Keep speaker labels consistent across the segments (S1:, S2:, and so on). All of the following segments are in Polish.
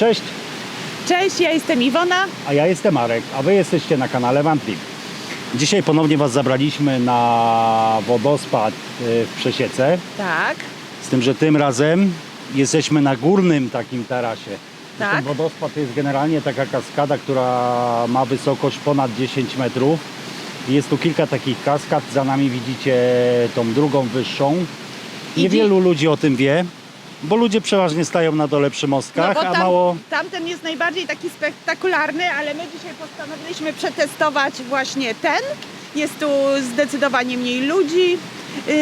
S1: Cześć,
S2: Cześć, ja jestem Iwona.
S1: a ja jestem Marek, a wy jesteście na kanale Trip. Dzisiaj ponownie was zabraliśmy na wodospad y, w Przesiece,
S2: Tak,
S1: z tym, że tym razem jesteśmy na górnym takim tarasie.
S2: Tak.
S1: Ten wodospad to jest generalnie taka kaskada, która ma wysokość ponad 10 metrów. Jest tu kilka takich kaskad, za nami widzicie tą drugą wyższą.
S2: I
S1: Niewielu ludzi o tym wie, bo ludzie przeważnie stają na dole przy
S2: no
S1: mostkach,
S2: bo
S1: a
S2: tam,
S1: mało...
S2: tamten jest najbardziej taki spektakularny, ale my dzisiaj postanowiliśmy przetestować właśnie ten. Jest tu zdecydowanie mniej ludzi. Yy,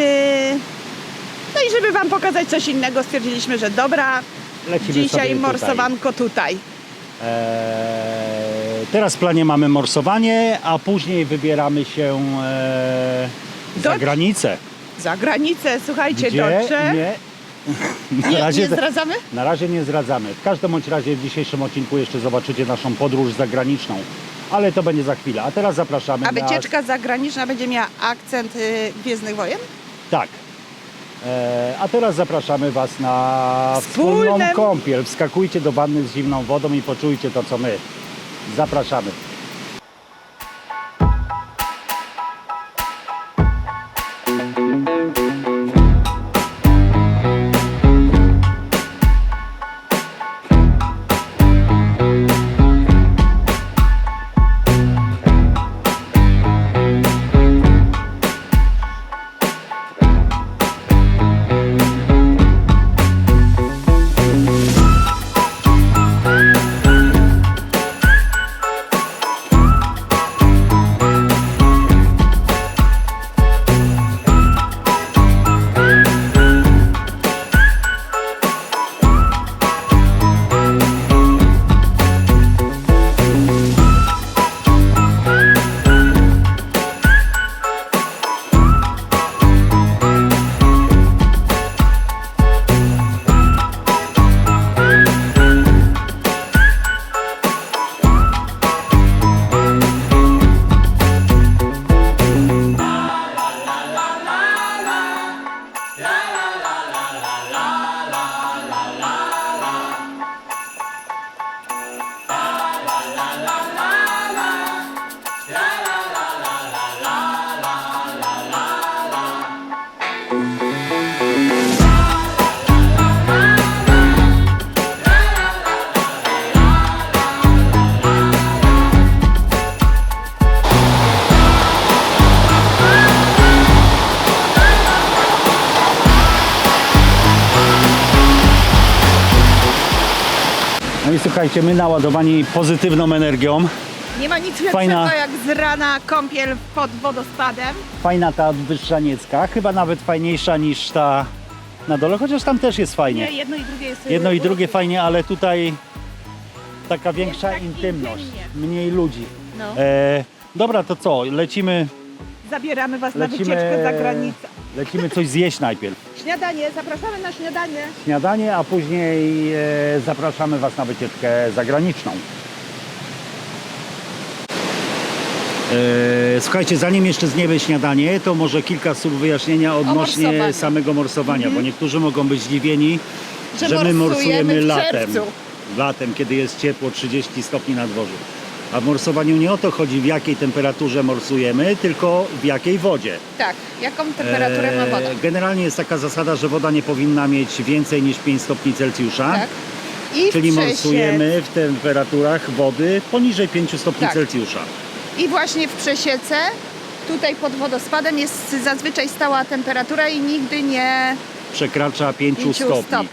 S2: No i żeby Wam pokazać coś innego, stwierdziliśmy, że dobra,
S1: Lecimy
S2: dzisiaj
S1: sobie tutaj.
S2: morsowanko tutaj.
S1: Eee, teraz w planie mamy morsowanie, a później wybieramy się eee, za
S2: Do-
S1: granicę.
S2: Za granicę, słuchajcie,
S1: Gdzie?
S2: dobrze.
S1: Nie, na,
S2: Nie,
S1: razie,
S2: nie zdradzamy?
S1: na razie nie zdradzamy. W każdym bądź razie w dzisiejszym odcinku jeszcze zobaczycie naszą podróż zagraniczną. Ale to będzie za chwilę. A teraz zapraszamy
S2: A
S1: na...
S2: wycieczka zagraniczna będzie miała akcent y, Gwiezdnych Wojen?
S1: Tak. Eee, a teraz zapraszamy Was na wspólną
S2: Wspólnym-
S1: kąpiel. Wskakujcie do wanny z zimną wodą i poczujcie to, co my. Zapraszamy. Słuchajcie, my naładowani pozytywną energią.
S2: Nie ma nic lepszego
S1: Fajna-
S2: jak z rana kąpiel pod wodospadem.
S1: Fajna ta wyższaniecka, chyba nawet fajniejsza niż ta na dole, chociaż tam też jest fajnie.
S2: Nie, jedno i drugie jest
S1: Jedno i drugie fajnie, ale tutaj taka większa
S2: tak
S1: intymność,
S2: intymnie.
S1: mniej ludzi.
S2: No.
S1: E, dobra, to co? Lecimy,
S2: Zabieramy Was
S1: lecimy,
S2: na wycieczkę za granicę.
S1: Lecimy coś zjeść najpierw.
S2: Śniadanie, zapraszamy na śniadanie.
S1: Śniadanie, a później e, zapraszamy Was na wycieczkę zagraniczną. E, słuchajcie, zanim jeszcze zniemy śniadanie, to może kilka słów wyjaśnienia odnośnie
S2: morsowaniu.
S1: samego morsowania, bo niektórzy mogą być zdziwieni,
S2: Że
S1: że, my
S2: morsujemy
S1: morsujemy
S2: w
S1: latem.
S2: czerwcu.
S1: Latem, kiedy jest ciepło, 30 stopni na dworzu. A w morsowaniu nie o to chodzi, w jakiej temperaturze morsujemy, tylko w jakiej wodzie.
S2: Tak, jaką temperaturę ma woda?
S1: E, Generalnie jest taka zasada, że woda nie powinna mieć więcej niż 5 stopni Celsjusza.
S2: Tak. I
S1: Czyli
S2: Przesie-
S1: morsujemy w temperaturach wody poniżej 5 stopni
S2: Tak.
S1: Celsjusza.
S2: I właśnie w Przesiece, tutaj pod wodospadem jest zazwyczaj stała temperatura i nigdy nie
S1: Przekracza 5
S2: 5
S1: stopni.
S2: stopni.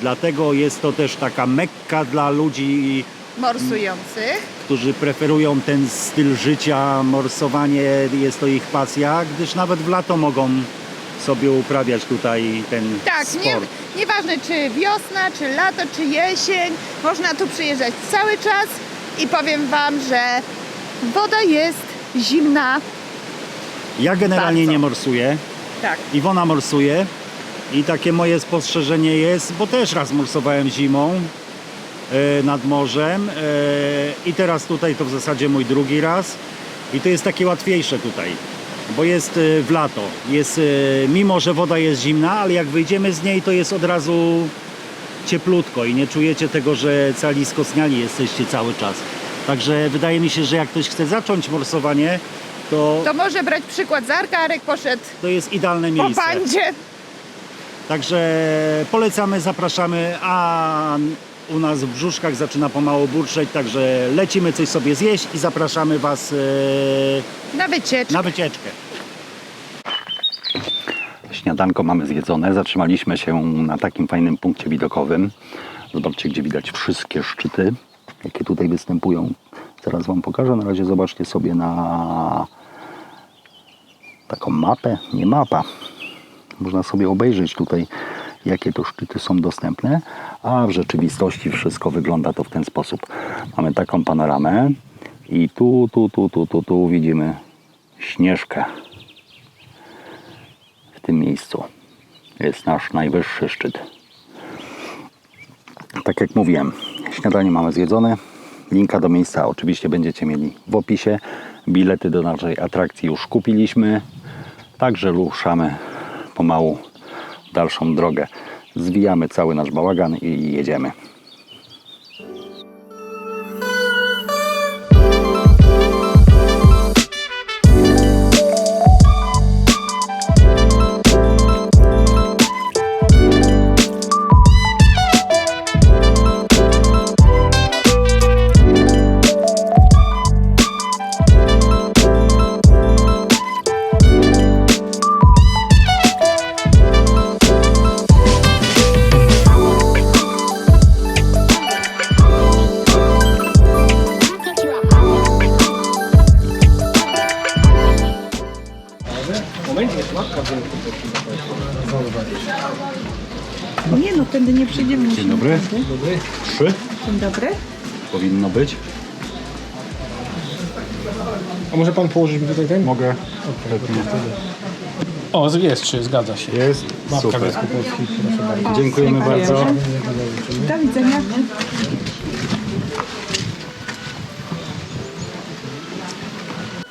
S1: Dlatego jest to też taka mekka dla ludzi,
S2: morsujących.
S1: którzy preferują ten styl życia. Morsowanie jest to ich pasja, gdyż nawet w lato mogą sobie uprawiać tutaj ten
S2: Tak, nie,
S1: sport.
S2: nieważne czy wiosna, czy lato, czy jesień, można tu przyjeżdżać cały czas i powiem Wam, że woda jest zimna.
S1: Ja generalnie
S2: Bardzo.
S1: nie morsuję.
S2: Tak.
S1: Iwona morsuje i takie moje spostrzeżenie jest, bo też raz morsowałem zimą nad morzem e, i teraz tutaj to w zasadzie mój drugi raz i to jest takie łatwiejsze tutaj, bo jest e, w lato, jest, e, mimo że woda jest zimna, ale jak wyjdziemy z niej to jest od razu
S3: cieplutko i nie czujecie tego, że cali skosniali jesteście cały czas. Także wydaje mi się, że jak ktoś chce zacząć morsowanie, to
S2: To może brać przykład z Arka. Arek poszedł
S3: to jest idealne
S2: po
S3: miejsce.
S2: bandzie.
S3: Także polecamy, zapraszamy, a u nas w brzuszkach zaczyna pomału burczeć, także lecimy coś sobie zjeść i zapraszamy Was e,
S2: Na wycieczkę.
S3: na wycieczkę.
S1: Śniadanko mamy zjedzone. Zatrzymaliśmy się na takim fajnym punkcie widokowym. Zobaczcie, gdzie widać wszystkie szczyty, jakie tutaj występują. Zaraz Wam pokażę. Na razie zobaczcie sobie na taką mapę. Nie mapa. Można sobie obejrzeć tutaj, jakie to szczyty są dostępne. A w rzeczywistości wszystko wygląda to w ten sposób. Mamy taką panoramę i tu, tu, tu, tu, tu, tu widzimy Śnieżkę w tym miejscu jest nasz najwyższy szczyt. Tak jak mówiłem, śniadanie mamy zjedzone. Linka do miejsca oczywiście będziecie mieli w opisie. Bilety do naszej atrakcji już kupiliśmy. Także ruszamy pomału dalszą drogę. Zwijamy cały nasz bałagan i jedziemy.
S2: Nie no, tędy nie przyjdziemy.
S1: Dzień dobry. Trzy
S2: Dzień dobry.
S1: powinno być.
S4: A może pan położyć mi tutaj ten?
S1: Mogę.
S4: O, jest trzy, zgadza się.
S1: Jest. Super.
S4: Wielkopolski, proszę bardzo.
S1: Dziękujemy bardzo.
S2: Do widzenia.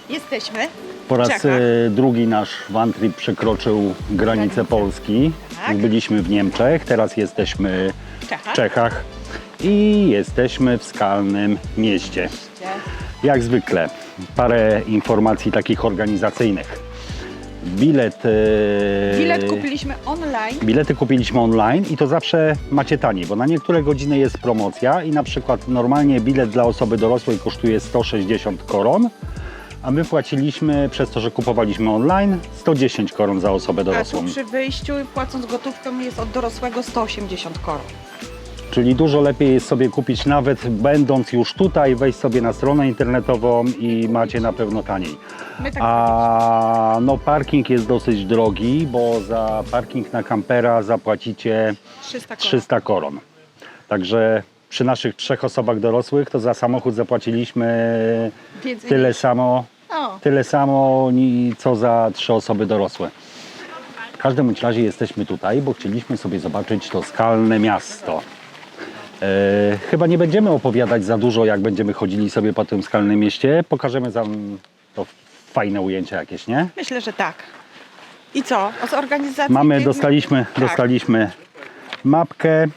S2: Jesteśmy.
S1: Po raz
S2: Czechach.
S1: e, drugi nasz van trip przekroczył granicę Polski.
S2: Tak.
S1: Byliśmy w Niemczech, teraz jesteśmy w
S2: Czechach.
S1: Czechach i jesteśmy w skalnym mieście. Jak zwykle, parę informacji takich organizacyjnych. Bilet, e,
S2: Bilet kupiliśmy online.
S1: Bilety kupiliśmy online i to zawsze macie taniej, bo na niektóre godziny jest promocja i na przykład normalnie bilet dla osoby dorosłej kosztuje 160 koron, a my płaciliśmy przez to, że kupowaliśmy online 110 koron za osobę
S2: A tu
S1: dorosłą.
S2: przy wyjściu płacąc gotówką jest od dorosłego 180 koron.
S1: Czyli dużo lepiej jest sobie kupić nawet będąc już tutaj, wejść sobie na stronę internetową i macie na pewno taniej.
S2: My tak
S1: A no parking jest dosyć drogi, bo za parking na kampera zapłacicie
S2: 300 koron.
S1: 300 koron. Także przy naszych trzech osobach dorosłych to za samochód zapłaciliśmy
S2: Więcej
S1: tyle
S2: niż-
S1: samo, tyle samo co za trzy osoby dorosłe. W każdym razie jesteśmy tutaj, bo chcieliśmy sobie zobaczyć to skalne miasto. E, chyba nie będziemy opowiadać za dużo, jak będziemy chodzili sobie po tym skalnym mieście. Pokażemy wam to fajne ujęcia jakieś, nie?
S2: myślę, że tak. I co? Z organizacji
S1: Mamy,
S2: tych-
S1: dostaliśmy,
S2: Tak.
S1: dostaliśmy mapkę.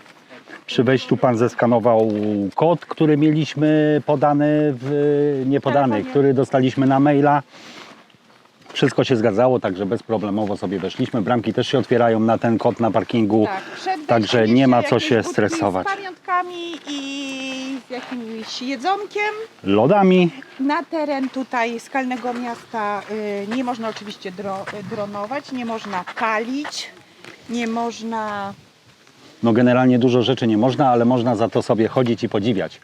S1: Przy wejściu pan zeskanował kod, który mieliśmy podany, w, nie podany,
S2: Telefonie.
S1: który dostaliśmy na maila. Wszystko się zgadzało, także bezproblemowo sobie weszliśmy. Bramki też się otwierają na ten kod na parkingu,
S2: Tak, przed
S1: także
S2: wejściem
S1: nie ma
S2: jeszcze
S1: co
S2: jakieś
S1: się
S2: budki
S1: stresować.
S2: Z pamiątkami i z jakimś jedzonkiem.
S1: Lodami,
S2: Na teren tutaj skalnego miasta y, nie można oczywiście dro, dronować, nie można palić, nie można.
S1: No generalnie dużo rzeczy nie można, ale można za to sobie chodzić i podziwiać.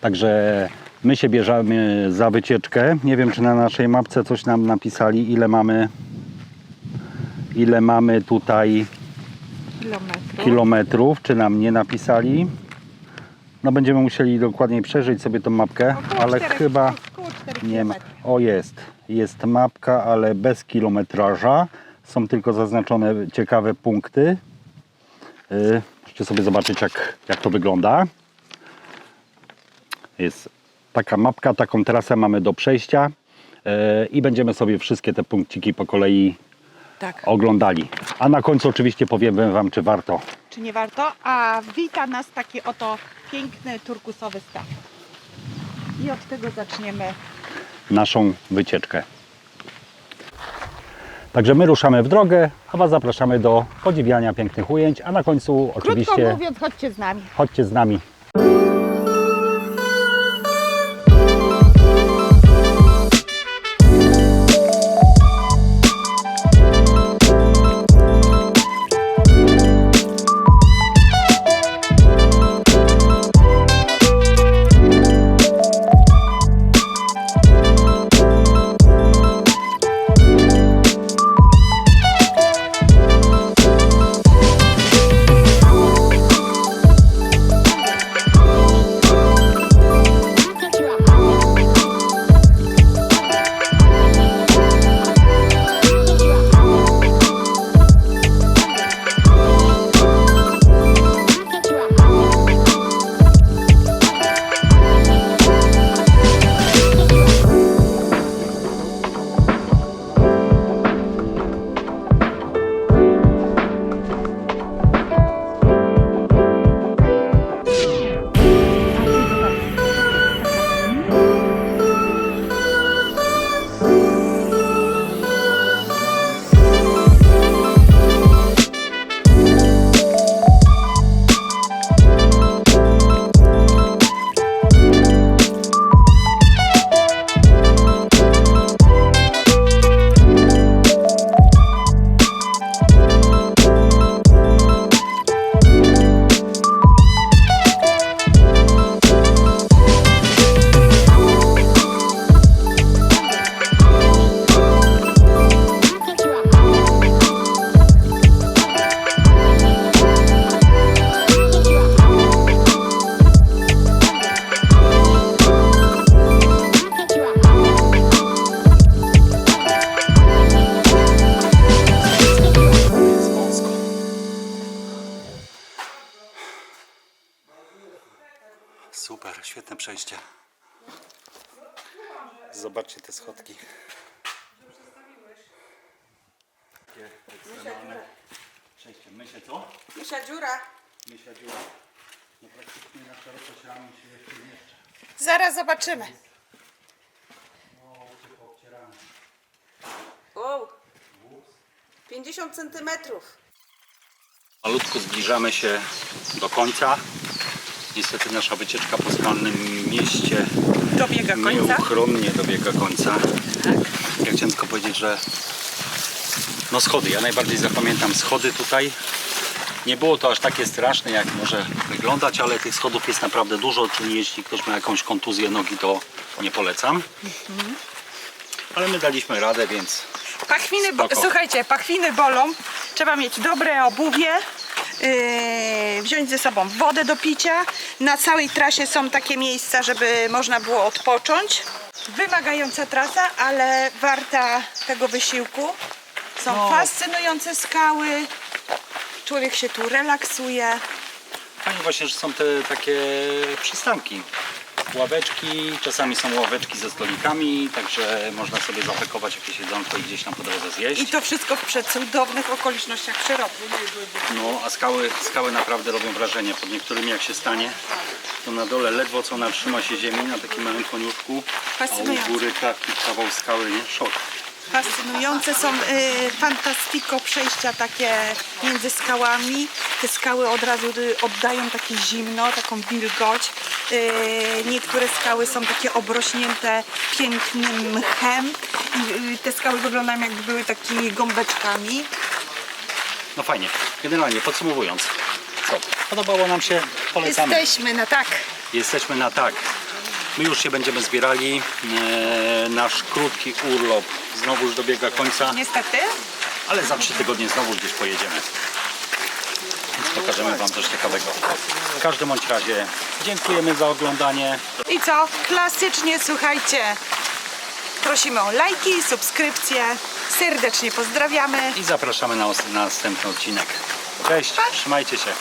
S1: Także my się bierzemy za wycieczkę. Nie wiem, czy na naszej mapce coś nam napisali, ile mamy, ile mamy tutaj
S2: Kilometrów.
S1: kilometrów, czy nam nie napisali. No będziemy musieli dokładniej przejrzeć sobie tą mapkę,
S2: Około
S1: ale
S2: czterech-
S1: chyba
S2: około czterech
S1: nie ma. O jest, jest mapka, ale bez kilometraża. Są tylko zaznaczone ciekawe punkty. Yy, Możecie sobie zobaczyć jak, jak to wygląda. Jest taka mapka, taką trasę mamy do przejścia yy, i będziemy sobie wszystkie te punkciki po kolei
S2: Tak.
S1: oglądali. A na końcu oczywiście powiemy Wam, czy warto
S2: czy nie warto, a wita nas taki oto piękny turkusowy staw. I od tego zaczniemy.
S1: naszą wycieczkę. Także my ruszamy w drogę, a Was zapraszamy do podziwiania pięknych ujęć, a na końcu
S2: Krótko
S1: oczywiście
S2: mówiąc, chodźcie z nami.
S1: chodźcie z nami. Przejście. Zobaczcie te schodki. Przejście. Mysie co?
S2: Misia dziura.
S1: Mysia dziura. No praktycznie na szerokość ramion się jeszcze nie jeszcze.
S2: Zaraz zobaczymy.
S5: Wow. 50 centymetrów.
S1: Malutko zbliżamy się do końca. Niestety nasza wycieczka po skalnym mieście
S2: Dobiega końca.
S1: nieuchronnie dobiega końca. Ja chciałem tylko powiedzieć, że no schody, ja najbardziej zapamiętam schody tutaj. Nie było to aż takie straszne, jak może wyglądać, ale tych schodów jest naprawdę dużo, czyli jeśli ktoś ma jakąś kontuzję nogi, to nie polecam. Ale my daliśmy radę, więc
S2: Pachwiny, bo,
S1: Spoko.
S2: słuchajcie, pachwiny bolą. Trzeba mieć dobre obuwie. Yy, wziąć ze sobą wodę do picia. Na całej trasie są takie miejsca, żeby można było odpocząć. Wymagająca trasa, ale warta tego wysiłku. Są
S1: No.
S2: fascynujące skały. Człowiek się tu relaksuje.
S1: Fajnie właśnie, że są te takie przystanki. Ławeczki, czasami są ławeczki ze stolikami, także można sobie zapakować jakieś jedzonko i gdzieś tam po drodze zjeść.
S2: I to wszystko w przecudownych okolicznościach przyrody.
S1: No, a skały, skały naprawdę robią wrażenie. Pod niektórymi jak się stanie, to na dole ledwo co natrzyma się ziemi na takim małym koniuszku, a u góry taki kawał skały, nie? Szok.
S2: Fascynujące są y, fantastiko przejścia takie między skałami. Te skały od razu y, oddają takie zimno, taką wilgoć. Y, niektóre skały są takie obrośnięte pięknym mchem. I, y, te skały wyglądają jakby były takimi gąbeczkami.
S1: No fajnie. Generalnie podsumowując, co? Podobało nam się, polecamy.
S2: Jesteśmy na tak.
S1: Jesteśmy na tak. My już się będziemy zbierali. E, nasz krótki urlop znowuż dobiega końca,
S2: Niestety.
S1: ale za trzy tygodnie znowu gdzieś pojedziemy. Więc pokażemy Wam coś ciekawego. W każdym bądź razie dziękujemy za oglądanie.
S2: I co? Klasycznie słuchajcie. Prosimy o lajki, subskrypcje. Serdecznie pozdrawiamy.
S1: i zapraszamy na os- na następny odcinek. Cześć, trzymajcie się.